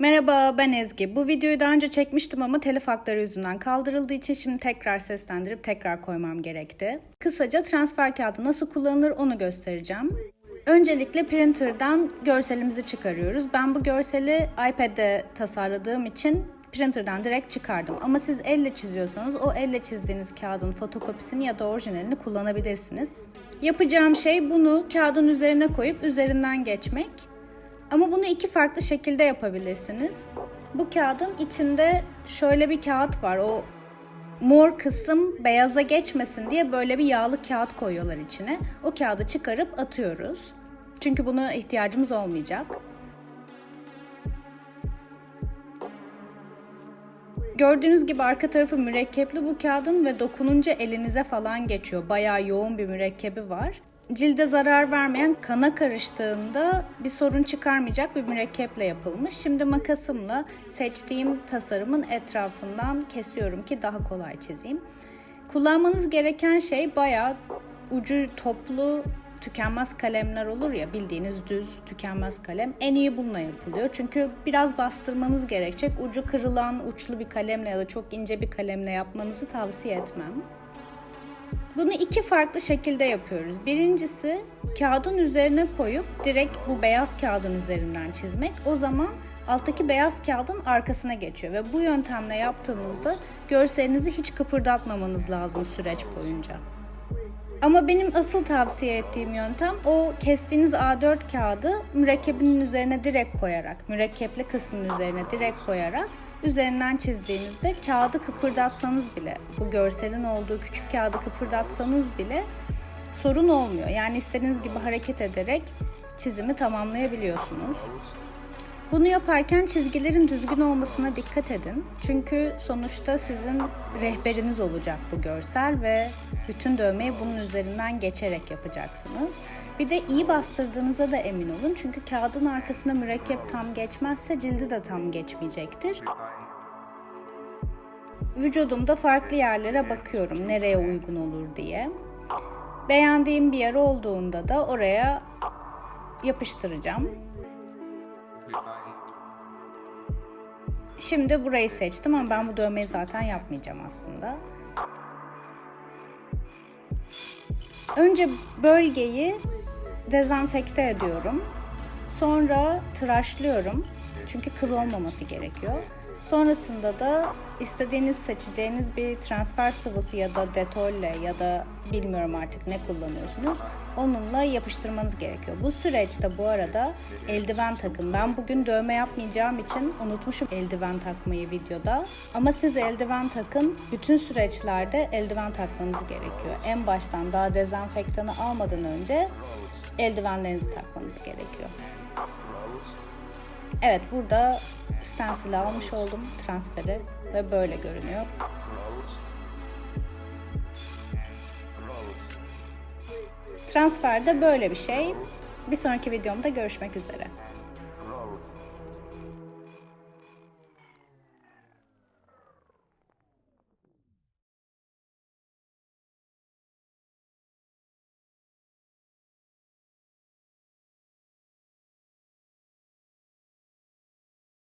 Merhaba ben Ezgi. Bu videoyu daha önce çekmiştim ama telif hakları yüzünden kaldırıldığı için şimdi tekrar seslendirip tekrar koymam gerekti. Kısaca transfer kağıdı nasıl kullanılır onu göstereceğim. Öncelikle printer'dan görselimizi çıkarıyoruz. Ben bu görseli iPad'de tasarladığım için printer'dan direkt çıkardım. Ama siz elle çiziyorsanız o elle çizdiğiniz kağıdın fotokopisini ya da orijinalini kullanabilirsiniz. Yapacağım şey bunu kağıdın üzerine koyup üzerinden geçmek. Ama bunu iki farklı şekilde yapabilirsiniz. Bu kağıdın içinde şöyle bir kağıt var. O mor kısım beyaza geçmesin diye böyle bir yağlı kağıt koyuyorlar içine. O kağıdı çıkarıp atıyoruz. Çünkü buna ihtiyacımız olmayacak. Gördüğünüz gibi arka tarafı mürekkepli bu kağıdın ve dokununca elinize falan geçiyor. Bayağı yoğun bir mürekkebi var. Cilde zarar vermeyen kana karıştığında bir sorun çıkarmayacak bir mürekkeple yapılmış. Şimdi makasımla seçtiğim tasarımın etrafından kesiyorum ki daha kolay çizeyim. Kullanmanız gereken şey bayağı ucu toplu tükenmez kalemler olur ya bildiğiniz düz tükenmez kalem en iyi bununla yapılıyor. Çünkü biraz bastırmanız gerekecek. Ucu kırılan uçlu bir kalemle ya da çok ince bir kalemle yapmanızı tavsiye etmem. Bunu iki farklı şekilde yapıyoruz. Birincisi kağıdın üzerine koyup direkt bu beyaz kağıdın üzerinden çizmek. O zaman alttaki beyaz kağıdın arkasına geçiyor ve bu yöntemle yaptığınızda görselinizi hiç kıpırdatmamanız lazım süreç boyunca. Ama benim asıl tavsiye ettiğim yöntem o kestiğiniz A4 kağıdı mürekkebinin üzerine direkt koyarak, mürekkepli kısmının üzerine direkt koyarak üzerinden çizdiğinizde kağıdı kıpırdatsanız bile, bu görselin olduğu küçük kağıdı kıpırdatsanız bile sorun olmuyor. Yani istediğiniz gibi hareket ederek çizimi tamamlayabiliyorsunuz. Bunu yaparken çizgilerin düzgün olmasına dikkat edin. Çünkü sonuçta sizin rehberiniz olacak bu görsel ve bütün dövmeyi bunun üzerinden geçerek yapacaksınız. Bir de iyi bastırdığınıza da emin olun. Çünkü kağıdın arkasına mürekkep tam geçmezse cildi de tam geçmeyecektir. Vücudumda farklı yerlere bakıyorum nereye uygun olur diye. Beğendiğim bir yer olduğunda da oraya yapıştıracağım. Şimdi burayı seçtim ama ben bu dövmeyi zaten yapmayacağım aslında. Önce bölgeyi dezenfekte ediyorum. Sonra tıraşlıyorum. Çünkü kıl olmaması gerekiyor. Sonrasında da istediğiniz seçeceğiniz bir transfer sıvısı ya da detolle ya da bilmiyorum artık ne kullanıyorsunuz. Onunla yapıştırmanız gerekiyor. Bu süreçte bu arada eldiven takın. Ben bugün dövme yapmayacağım için unutmuşum eldiven takmayı videoda. Ama siz eldiven takın. Bütün süreçlerde eldiven takmanız gerekiyor. En baştan daha dezenfektanı almadan önce eldivenlerinizi takmanız gerekiyor. Evet burada stencil almış oldum transferi ve böyle görünüyor. Transfer de böyle bir şey. Bir sonraki videomda görüşmek üzere.